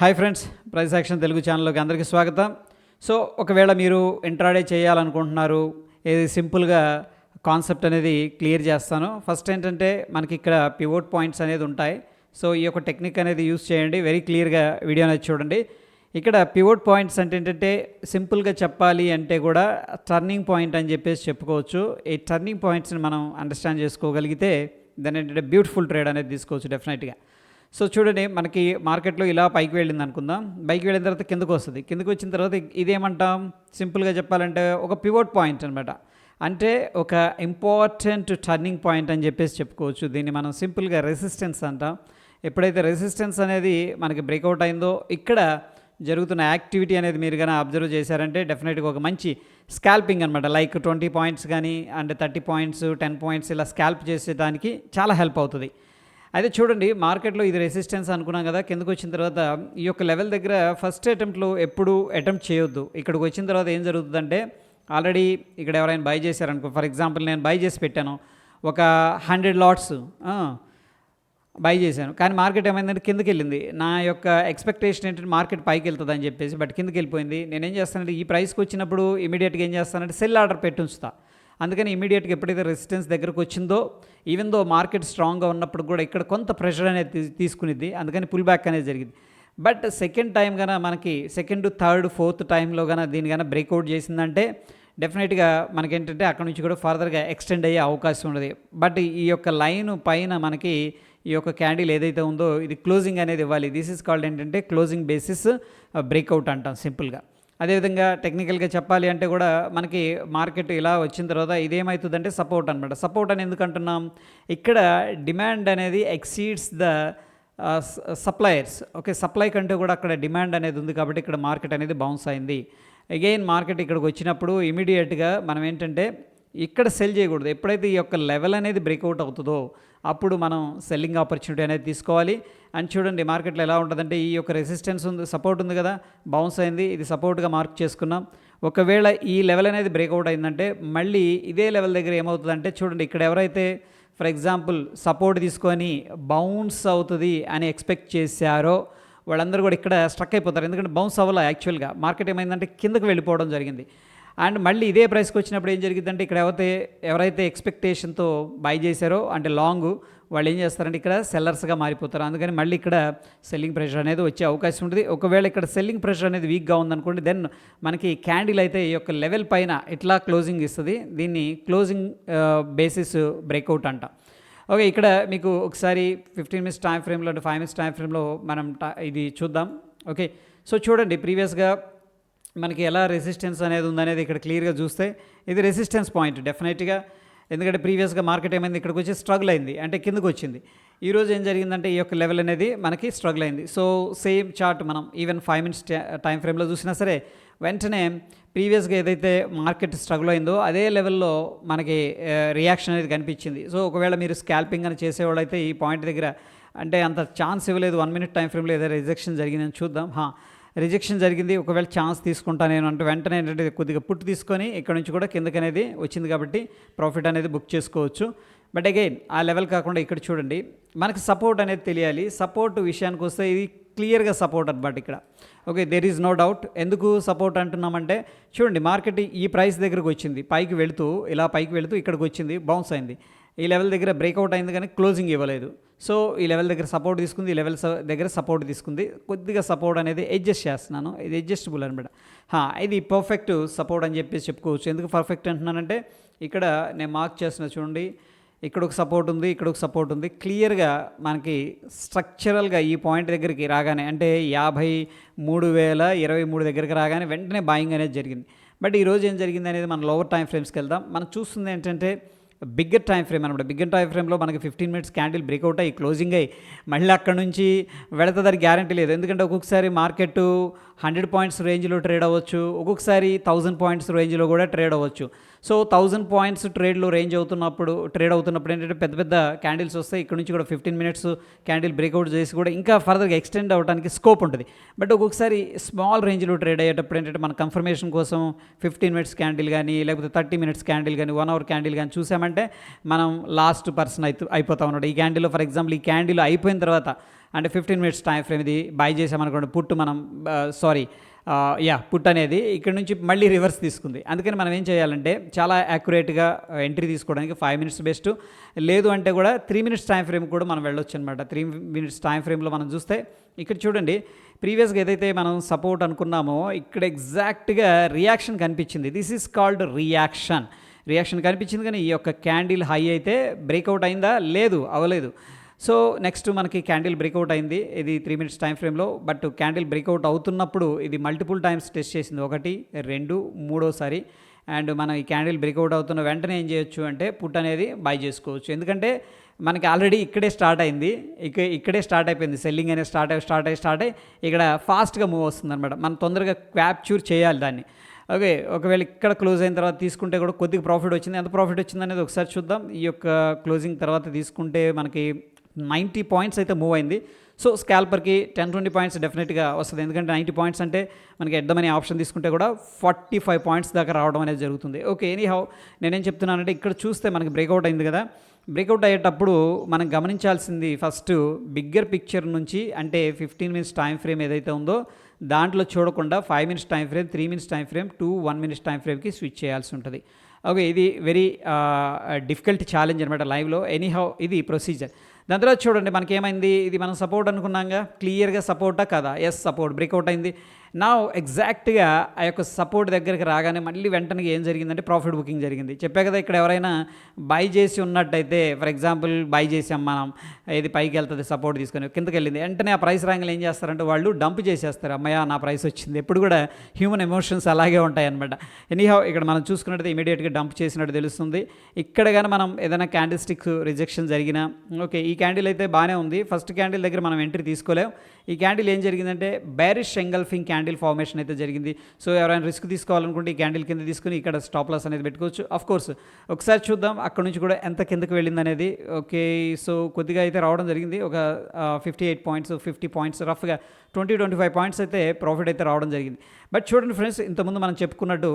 Hi friends price action Telugu ఛానల్లోకి అందరికీ స్వాగతం. సో ఒకవేళ మీరు ఇంట్రాడే చేయాలనుకుంటున్నారు ఏది సింపుల్గా కాన్సెప్ట్ అనేది క్లియర్ చేస్తాను. ఫస్ట్ ఏంటంటే మనకి ఇక్కడ పివోట్ పాయింట్స్ అనేది ఉంటాయి. సో ఈ యొక్క టెక్నిక్ అనేది యూస్ చేయండి వెరీ క్లియర్గా వీడియో అనేది చూడండి. ఇక్కడ పివోట్ పాయింట్స్ అంటే ఏంటంటే సింపుల్గా చెప్పాలి అంటే కూడా టర్నింగ్ పాయింట్ అని చెప్పేసి చెప్పుకోవచ్చు. ఈ టర్నింగ్ పాయింట్స్ని మనం అండర్స్టాండ్ చేసుకోగలిగితే దాని ఏంటంటే బ్యూటిఫుల్ ట్రేడ్ అనేది తీసుకోవచ్చు డెఫినెట్గా. సో చూడండి మనకి మార్కెట్లో ఇలా పైకి వెళ్ళింది అనుకుందాం. పైకి వెళ్ళిన తర్వాత కిందకు వస్తుంది. కిందకు వచ్చిన తర్వాత ఇదేమంటాం? సింపుల్గా చెప్పాలంటే ఒక పివోట్ పాయింట్ అనమాట అంటే ఒక ఇంపార్టెంట్ టర్నింగ్ పాయింట్ అని చెప్పేసి చెప్పుకోవచ్చు. దీన్ని మనం సింపుల్గా రెసిస్టెన్స్ అంటాం. ఎప్పుడైతే రెసిస్టెన్స్ అనేది మనకి బ్రేక్అవుట్ అయిందో ఇక్కడ జరుగుతున్న యాక్టివిటీ అనేది మీరు కానీ అబ్జర్వ్ చేశారంటే డెఫినెట్గా ఒక మంచి స్కాల్పింగ్ అనమాట లైక్ ట్వంటీ పాయింట్స్ కానీ అంటే థర్టీ పాయింట్స్ టెన్ పాయింట్స్ ఇలా స్కాల్ప్ చేసేదానికి చాలా హెల్ప్ అవుతుంది. అయితే చూడండి మార్కెట్లో ఇది రెసిస్టెన్స్ అనుకున్నాం కదా కిందకు వచ్చిన తర్వాత ఈ యొక్క లెవెల్ దగ్గర ఫస్ట్ అటెంప్ట్లో ఎప్పుడు అటెంప్ట్ చేయొద్దు. ఇక్కడికి వచ్చిన తర్వాత ఏం జరుగుతుందంటే ఆల్రెడీ ఇక్కడ ఎవరైనా బై చేశారనుకో ఫర్ ఎగ్జాంపుల్ నేను బై చేసి పెట్టాను ఒక హండ్రెడ్ లాట్స్ బై చేశాను. కానీ మార్కెట్ ఏమైందంటే కిందకి వెళ్ళింది నా యొక్క ఎక్స్పెక్టేషన్ ఏంటంటే మార్కెట్ పైకి వెళ్తుంది అని చెప్పేసి బట్ కిందకి వెళ్ళిపోయింది నేనేం చేస్తానంటే ఈ ప్రైస్కి వచ్చినప్పుడు ఇమీడియట్గా ఏం చేస్తానంటే సెల్ ఆర్డర్ పెట్టి ఉంచుతా. అందుకని ఇమీడియట్గా ఎప్పుడైతే రెసిస్టెన్స్ దగ్గరకు వచ్చిందో ఈవెన్ దో మార్కెట్ స్ట్రాంగ్గా ఉన్నప్పుడు కూడా ఇక్కడ కొంత ప్రెషర్ అనేది తీసుకునేది అందుకని పుల్ బ్యాక్ అనేది జరిగింది. బట్ సెకండ్ టైం కన్నా మనకి సెకండ్ థర్డ్ ఫోర్త్ టైంలో కన్నా దీని కన్నా బ్రేక్అవుట్ చేసిందంటే డెఫినెట్గా మనకేంటంటే అక్కడ నుంచి కూడా ఫర్దర్గా ఎక్స్టెండ్ అయ్యే అవకాశం ఉన్నది బట్ ఈ యొక్క లైన్ పైన మనకి ఈ యొక్క క్యాండిల్ ఏదైతే ఉందో ఇది క్లోజింగ్ అనేది ఇవ్వాలి. దిస్ ఇస్ కాల్డ్ ఏంటంటే క్లోజింగ్ బేసిస్ బ్రేక్అవుట్ అంటాం సింపుల్గా. అదేవిధంగా టెక్నికల్గా చెప్పాలి అంటే కూడా మనకి మార్కెట్ ఇలా వచ్చిన తర్వాత ఇదేమవుతుందంటే సపోర్ట్ అనమాట సపోర్ట్ అని ఎందుకు అంటున్నాం ఇక్కడ డిమాండ్ అనేది exceeds the suppliers okay supply కంటే కూడా అక్కడ డిమాండ్ అనేది ఉంది కాబట్టి ఇక్కడ మార్కెట్ అనేది బౌన్స్ అయింది. అగైన్ మార్కెట్ ఇక్కడికి వచ్చినప్పుడు ఇమీడియట్గా మనం ఏంటంటే ఇక్కడ సెల్ చేయకూడదు. ఎప్పుడైతే ఈ యొక్క లెవెల్ అనేది బ్రేక్అవుట్ అవుతుందో అప్పుడు మనం సెల్లింగ్ ఆపర్చునిటీ అనేది తీసుకోవాలి. అండ్ చూడండి మార్కెట్లో ఎలా ఉంటుందంటే ఈ యొక్క రెసిస్టెన్స్ ఉంది సపోర్ట్ ఉంది కదా బౌన్స్ అయింది ఇది సపోర్ట్గా మార్క్ చేసుకున్నాం. ఒకవేళ ఈ లెవెల్ అనేది బ్రేక్అవుట్ అయిందంటే మళ్ళీ ఇదే లెవెల్ దగ్గర ఏమవుతుందంటే చూడండి ఇక్కడ ఎవరైతే ఫర్ ఎగ్జాంపుల్ సపోర్ట్ తీసుకొని బౌన్స్ అవుతుంది అని ఎక్స్పెక్ట్ చేశారో వాళ్ళందరూ కూడా ఇక్కడ స్ట్రక్ అయిపోతారు. ఎందుకంటే బౌన్స్ అవ్వాలి యాక్చువల్గా మార్కెట్ ఏమైందంటే కిందకు వెళ్ళిపోవడం జరిగింది. అండ్ మళ్ళీ ఇదే ప్రైస్కి వచ్చినప్పుడు ఏం జరిగిందంటే ఇక్కడ ఎవరైతే ఎవరైతే ఎక్స్పెక్టేషన్తో బై చేశారో అంటే లాంగ్ వాళ్ళు ఏం చేస్తారంటే ఇక్కడ సెల్లర్స్గా మారిపోతారు. అందుకని మళ్ళీ ఇక్కడ సెల్లింగ్ ప్రెషర్ అనేది వచ్చే అవకాశం ఉంటుంది. ఒకవేళ ఇక్కడ సెల్లింగ్ ప్రెషర్ అనేది వీక్గా ఉందనుకోండి దెన్ మనకి క్యాండిల్ అయితే ఈ యొక్క లెవెల్ పైన ఇట్లా క్లోజింగ్ ఇస్తుంది. దీన్ని క్లోజింగ్ బేసిస్ బ్రేక్అవుట్ అంట. ఓకే ఇక్కడ మీకు ఒకసారి ఫిఫ్టీన్ మినిట్స్ టైం ఫ్రేమ్లో అంటే ఫైవ్ మినిట్స్ టైం ఫ్రేమ్లో మనం ఇది చూద్దాం. ఓకే సో చూడండి ప్రీవియస్గా మనకి ఎలా రెసిస్టెన్స్ అనేది ఉందనేది ఇక్కడ క్లియర్గా చూస్తే ఇది రెసిస్టెన్స్ పాయింట్ డెఫినెట్గా ఎందుకంటే ప్రీవియస్గా మార్కెట్ ఏమైంది? ఇక్కడికి వచ్చి స్ట్రగుల్ అయింది. అంటే కిందకు వచ్చింది. ఈరోజు ఏం జరిగిందంటే ఈ యొక్క లెవెల్ అనేది మనకి స్ట్రగుల్ అయింది. సో సేమ్ చార్ట్ మనం ఈవెన్ ఫైవ్ మినిట్స్ టైం ఫ్రేమ్లో చూసినా సరే వెంటనే ప్రీవియస్గా ఏదైతే మార్కెట్ స్ట్రగుల్ అయిందో అదే లెవెల్లో మనకి రియాక్షన్ అనేది కనిపించింది. సో ఒకవేళ మీరు స్కాల్పింగ్ అని చేసేవాళ్ళు అయితే ఈ పాయింట్ దగ్గర అంటే అంత ఛాన్స్ ఇవ్వలేదు. వన్ మినిట్ టైం ఫ్రేమ్లో ఏదో రిజెక్షన్ జరిగిందని చూద్దాం. హా రిజెక్షన్ జరిగింది ఒకవేళ ఛాన్స్ తీసుకుంటా నేను అంటే వెంటనే ఏంటంటే కొద్దిగా పుట్టు తీసుకొని ఇక్కడ నుంచి కూడా కిందకి అనేది వచ్చింది కాబట్టి ప్రాఫిట్ అనేది బుక్ చేసుకోవచ్చు. బట్ అగైన్ ఆ లెవెల్ కాకుండా ఇక్కడ చూడండి మనకి సపోర్ట్ అనేది తెలియాలి. సపోర్ట్ విషయానికి వస్తే ఇది క్లియర్గా సపోర్ట్ అనమాట ఇక్కడ. Okay there is no doubt ఎందుకు సపోర్ట్ అంటున్నామంటే చూడండి మార్కెట్ ఈ ప్రైస్ దగ్గరకు వచ్చింది. పైకి వెళుతూ ఇలా పైకి వెళుతూ ఇక్కడికి వచ్చింది బౌన్స్ అయింది. ఈ లెవెల్ దగ్గర బ్రేక్అవుట్ అయింది కానీ క్లోజింగ్ ఇవ్వలేదు. సో ఈ లెవెల్ దగ్గర సపోర్ట్ తీసుకుంది ఈ లెవెల్ దగ్గర సపోర్ట్ తీసుకుంది. కొద్దిగా సపోర్ట్ అనేది అడ్జస్ట్ చేస్తున్నాను. ఇది అడ్జస్టబుల్ అనమాట. ఇది పర్ఫెక్ట్ సపోర్ట్ అని చెప్పేసి చెప్పుకోవచ్చు. ఎందుకు పర్ఫెక్ట్ అంటున్నానంటే ఇక్కడ నేను మార్క్ చేసిన చూడండి ఇక్కడ ఒక సపోర్ట్ ఉంది ఇక్కడ ఒక సపోర్ట్ ఉంది. క్లియర్గా మనకి స్ట్రక్చరల్గా ఈ పాయింట్ దగ్గరికి రాగానే అంటే యాభై మూడు వేల ఇరవై మూడు దగ్గరికి రాగానే వెంటనే బాయింగ్ అనేది జరిగింది. బట్ ఈరోజు ఏం జరిగింది అనేది మనం లోవర్ టైం ఫ్రేమ్స్కి వెళ్దాం. మనం చూస్తుంది ఏంటంటే బిగ్గర్ టైం ఫ్రేమ్ అనమాట. బిగ్గర్ టైం ఫ్రేమ్లో మనకి ఫిఫ్టీన్ మినిట్స్ క్యాండిల్ బ్రేక్అవుట్ అయ్యి క్లోజింగ్ అయ్యి మళ్ళీ అక్కడ నుంచి వెళతదని గ్యారంటీ లేదు. ఎందుకంటే ఒక్కొక్కసారి మార్కెట్ హండ్రెడ్ పాయింట్స్ రేంజ్లో ట్రేడ్ అవ్వచ్చు ఒక్కొక్కసారి థౌజండ్ పాయింట్స్ రేంజ్లో కూడా ట్రేడ్ అవ్వచ్చు. సో థౌజండ్ పాయింట్స్ ట్రేడ్లో రేంజ్ అవుతున్నప్పుడు ట్రేడ్ అవుతున్నప్పుడు ఏంటంటే పెద్ద పెద్ద క్యాండిల్స్ వస్తాయి ఇక్కడ నుంచి కూడా ఫిఫ్టీన్ మినిట్స్ క్యాండిల్ బ్రేక్అవుట్ చేసి కూడా ఇంకా ఫర్దర్గా ఎక్స్టెండ్ అవడానికి స్కోప్ ఉంటుంది. బట్ ఒక్కొక్కసారి స్మాల్ రేంజ్లో ట్రేడ్ అయ్యేటప్పుడు ఏంటంటే మన కన్ఫర్మేషన్ కోసం ఫిఫ్టీన్ మినిట్స్ క్యాండిల్ కానీ లేకపోతే థర్టీ మినిట్స్ క్యాండిల్ కానీ వన్ అవర్ క్యాండిల్ కానీ చూసామంటే మనం లాస్ట్ పర్సన్ అయితే అయిపోతా ఉన్నాడు. ఈ క్యాండిల్లో ఫర్ ఎగ్జాంపుల్ ఈ క్యాండిల్ అయిపోయిన తర్వాత అంటే ఫిఫ్టీన్ మినిట్స్ టైం ఫ్రేమ్ ఇది బై చేసామనుకోండి పుట్టు మనం సారీ యా పుట్ అనేది ఇక్కడ నుంచి మళ్ళీ రివర్స్ తీసుకుంది. అందుకని మనం ఏం చేయాలంటే చాలా యాక్యురేట్గా ఎంట్రీ తీసుకోవడానికి ఫైవ్ మినిట్స్ బెస్ట్. లేదు అంటే కూడా త్రీ మినిట్స్ టైం ఫ్రేమ్ కూడా మనం వెళ్ళొచ్చు అనమాట త్రీ మినిట్స్ టైం ఫ్రేమ్లో మనం చూస్తే ఇక్కడ చూడండి ప్రీవియస్గా ఏదైతే మనం సపోర్ట్ అనుకున్నామో ఇక్కడ ఎగ్జాక్ట్గా రియాక్షన్ కనిపించింది. This is called reaction reaction కనిపించింది కానీ ఈ యొక్క క్యాండిల్ హై అయితే బ్రేక్అవుట్ అయిందా? లేదు అవ్వలేదు. సో నెక్స్ట్ మనకి క్యాండిల్ బ్రేక్అవుట్ అయింది. ఇది త్రీ మినిట్స్ టైం ఫ్రేమ్లో బట్ క్యాండిల్ బ్రేక్అవుట్ అవుతున్నప్పుడు ఇది మల్టిపుల్ టైమ్స్ టెస్ట్ చేసింది. ఒకటి రెండు మూడోసారి. అండ్ మనం ఈ క్యాండిల్ బ్రేక్అవుట్ అవుతున్న వెంటనే ఏం చేయొచ్చు అంటే పుట్ అనేది బై చేసుకోవచ్చు. ఎందుకంటే మనకి ఆల్రెడీ ఇక్కడే స్టార్ట్ అయింది. ఇక ఇక్కడే స్టార్ట్ అయిపోయింది. సెల్లింగ్ అనేది స్టార్ట్ అయ్యి స్టార్ట్ అయ్యి స్టార్ట్ అయ్యి ఇక్కడ ఫాస్ట్గా మూవ్ వస్తుంది అనమాట మనం తొందరగా క్యాప్చూర్ చేయాలి దాన్ని. ఓకే ఒకవేళ ఇక్కడ క్లోజ్ అయిన తర్వాత తీసుకుంటే కూడా కొద్దిగా ప్రాఫిట్ వచ్చింది. ఎంత ప్రాఫిట్ వచ్చింది అనేది ఒకసారి చూద్దాం. ఈ యొక్క క్లోజింగ్ తర్వాత తీసుకుంటే మనకి నైంటీ పాయింట్స్ అయితే మూవ్ అయింది. సో స్కాల్పర్కి టెన్ ట్వంటీ పాయింట్స్ డెఫినెట్గా వస్తుంది. ఎందుకంటే నైంటీ పాయింట్స్ అంటే మనకి ఎడ్డమని ఆప్షన్ తీసుకుంటే కూడా ఫార్టీ ఫైవ్ పాయింట్స్ దాకా రావడం అనేది జరుగుతుంది. ఓకే ఎనీ హౌ నేనేం చెప్తున్నానంటే ఇక్కడ చూస్తే మనకి బ్రేక్అవుట్ అయింది కదా. బ్రేక్అవుట్ అయ్యేటప్పుడు మనం గమనించాల్సింది ఫస్ట్ బిగ్గర్ పిక్చర్ నుంచి అంటే ఫిఫ్టీన్ మినిట్స్ టైం ఫ్రేమ్ ఏదైతే ఉందో దాంట్లో చూడకుండా five minutes time frame three minutes time frame two one minutes time ఫ్రేమ్కి switch చేయాల్సి ఉంటుంది. ఓకే ఇది వెరీ డిఫికల్ట్ ఛాలెంజ్ అనమాట లైవ్లో. ఎనీహౌ ఇది ప్రొసీజర్. దాని తర్వాత చూడండి మనకి ఏమైంది ఇది మనం సపోర్ట్ అనుకున్నాగా? క్లియర్గా సపోర్టా కదా? ఎస్ సపోర్ట్ బ్రేక్అవుట్ అయింది. నా ఎగ్జాక్ట్గా ఆ యొక్క సపోర్ట్ దగ్గరికి రాగానే మళ్ళీ వెంటనే ఏం జరిగిందంటే ప్రాఫిట్ బుకింగ్ జరిగింది. చెప్పే కదా ఇక్కడ ఎవరైనా బై చేసి ఉన్నట్టయితే ఫర్ ఎగ్జాంపుల్ బై చేసాం మనం ఇది పైకి వెళ్తుంది సపోర్ట్ తీసుకొని కిందకి వెళ్ళింది. వెంటనే ఆ ప్రైస్ రాంగ్లు ఏం చేస్తారంటే వాళ్ళు డంప్ చేసేస్తారు. అమ్మయ్య నా ప్రైస్ వచ్చింది. ఎప్పుడు కూడా హ్యూమన్ ఎమోషన్స్ అలాగే ఉంటాయన్నమాట. ఎనీహౌ ఇక్కడ మనం చూసుకున్నట్టయితే ఇమీడియట్గా డంప్ చేసినట్టు తెలుస్తుంది. ఇక్కడ కానీ మనం ఏదైనా క్యాండిల్ స్టిక్ రిజెక్షన్ జరిగినా ఓకే ఈ క్యాండిల్ అయితే బాగానే ఉంది. ఫస్ట్ క్యాండిల్ దగ్గర మనం ఎంట్రీ తీసుకోలేం. ఈ క్యాండిల్ ఏం జరిగిందంటే బ్యారిష్ ఎంగల్ఫింగ్ క్యాండిల్ ఫార్మేషన్ అయితే జరిగింది. సో ఎవరైనా రిస్క్ తీసుకోవాలనుకుంటే ఈ క్యాండిల్ కింద తీసుకుని ఇక్కడ స్టాప్ లాస్ అనేది పెట్టుకోవచ్చు. అఫ్ కోర్స్ ఒకసారి చూద్దాం అక్కడ నుంచి కూడా ఎంత కిందకి వెళ్ళింది అనేది. ఓకే సో కొద్దిగా అయితే రావడం జరిగింది. ఒక fifty eight points fifty points రఫ్గా ట్వంటీ ట్వంటీ ఫైవ్ పాయింట్స్ అయితే ప్రాఫిట్ అయితే రావడం జరిగింది. బట్ చూడండి ఫ్రెండ్స్ ఇంతకుముందు మనం చెప్పుకున్నట్టు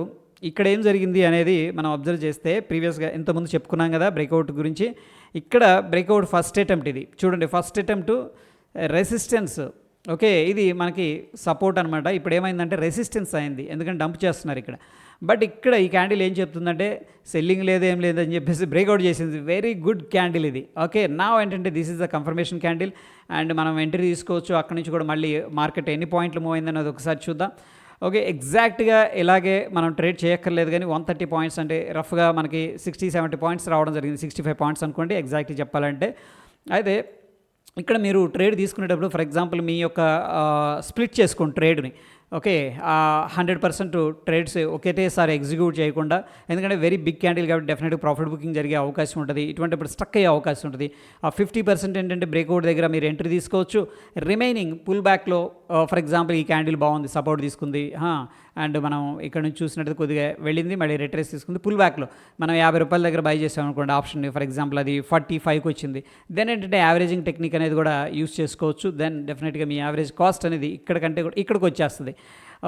ఇక్కడ ఏం జరిగింది అనేది మనం అబ్జర్వ్ చేస్తే ప్రీవియస్గా ఇంతకుముందు చెప్పుకున్నాం కదా బ్రేక్అవుట్ గురించి. ఇక్కడ బ్రేక్అవుట్ ఫస్ట్ అటెంప్ట్ ఇది. చూడండి ఫస్ట్ అటెంప్ట్ రెసిస్టెన్స్ ఓకే ఇది మనకి సపోర్ట్ అనమాట ఇప్పుడు ఏమైందంటే రెసిస్టెన్స్ అయింది. ఎందుకంటే డంప్ చేస్తున్నారు ఇక్కడ. బట్ ఇక్కడ ఈ క్యాండిల్ ఏం చెప్తుందంటే సెల్లింగ్ లేదు ఏం లేదు అని చెప్పేసి బ్రేక్అవుట్ చేసింది. వెరీ గుడ్ క్యాండిల్ ఇది. ఓకే నా ఏంటంటే this is the confirmation candle and మనం ఎంట్రీ తీసుకోవచ్చు. అక్కడి నుంచి కూడా మళ్ళీ మార్కెట్ ఎన్ని పాయింట్లు మూవ్ అయిందనేది ఒకసారి చూద్దాం. ఓకే ఎగ్జాక్ట్గా ఇలాగే మనం ట్రేడ్ చేయక్కర్లేదు కానీ వన్ థర్టీ పాయింట్స్ అంటే రఫ్గా మనకి సిక్స్టీ సెవెంటీ పాయింట్స్ రావడం జరిగింది. సిక్స్టీ ఫైవ్ పాయింట్స్ అనుకోండి ఎగ్జాక్ట్గా చెప్పాలంటే. అయితే ఇక్కడ మీరు ట్రేడ్ తీసుకునేటప్పుడు ఫర్ ఎగ్జాంపుల్ మీ యొక్క స్ప్లిట్ చేసుకోండి ట్రేడ్ని. ఓకే హండ్రెడ్ పర్సెంట్ ట్రేడ్స్ ఒకటేసారి ఎగ్జిక్యూట్ చేయకుండా ఎందుకంటే వెరీ బిగ్ క్యాండిల్ కాబట్టి డెఫినెట్గా ప్రాఫిట్ బుకింగ్ జరిగే అవకాశం ఉంటుంది. ఇటువంటిప్పుడు స్టక్ అయ్యే అవకాశం ఉంటుంది. ఆ ఫిఫ్టీ పర్సెంట్ ఏంటంటే బ్రేక్అవుట్ దగ్గర మీరు ఎంట్రీ తీసుకోవచ్చు. రిమైనింగ్ పుల్ బ్యాక్లో ఫర్ ఎగ్జాంపుల్ ఈ క్యాండిల్ బాగుంది సపోర్ట్ తీసుకుంది. అండ్ మనం ఇక్కడ నుంచి చూసినట్టు కొద్దిగా వెళ్ళింది మళ్ళీ రిట్రేస్ తీసుకుంది పుల్ బ్యాక్లో. మనం యాభై రూపాయల దగ్గర బై చేసాం అనుకోండి ఆప్షన్ ఫర్ ఎగ్జాంపుల్ అది ఫార్టీ ఫైవ్కి వచ్చింది. దెన్ ఏంటంటే యావరేజింగ్ టెక్నిక్ అనేది కూడా యూస్ చేసుకోవచ్చు. దెన్ డెఫినెట్గా మీ యావరేజ్ కాస్ట్ అనేది ఇక్కడ కంటే కూడా ఇక్కడికి వచ్చేస్తుంది.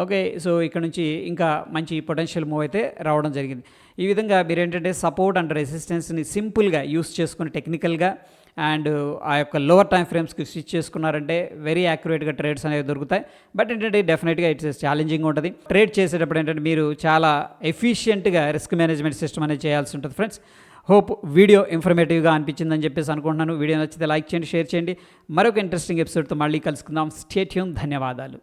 ఓకే సో ఇక్కడ నుంచి ఇంకా మంచి పొటెన్షియల్ మూవ్ అయితే రావడం జరిగింది. ఈ విధంగా మీరు ఏంటంటే సపోర్ట్ అండ్ రెసిస్టెన్స్ని సింపుల్గా యూస్ చేసుకుని టెక్నికల్గా అండ్ ఆ యొక్క లోవర్ టైం ఫ్రేమ్స్కి స్విచ్ చేసుకున్నారంటే వెరీ యాక్యురేట్గా ట్రేడ్స్ అనేవి దొరుకుతాయి. బట్ ఏంటంటే డెఫినెట్గా ఇట్స్ ఛాలెంజింగ్ ఉంటుంది. ట్రేడ్ చేసేటప్పుడు ఏంటంటే మీరు చాలా ఎఫిషియెంట్గా రిస్క్ మేనేజ్మెంట్ సిస్టమ్ అనేది చేయాల్సి ఉంటుంది ఫ్రెండ్స్. హోప్ వీడియో ఇన్ఫర్మేటివ్గా అనిపించిందని చెప్పేసి అనుకుంటున్నాను. వీడియో నచ్చితే లైక్ చేయండి షేర్ చేయండి. మరొక ఇంట్రెస్టింగ్ ఎపిసోడ్తో మళ్ళీ కలుసుకుందాం. స్టేట్యూన్ ధన్యవాదాలు.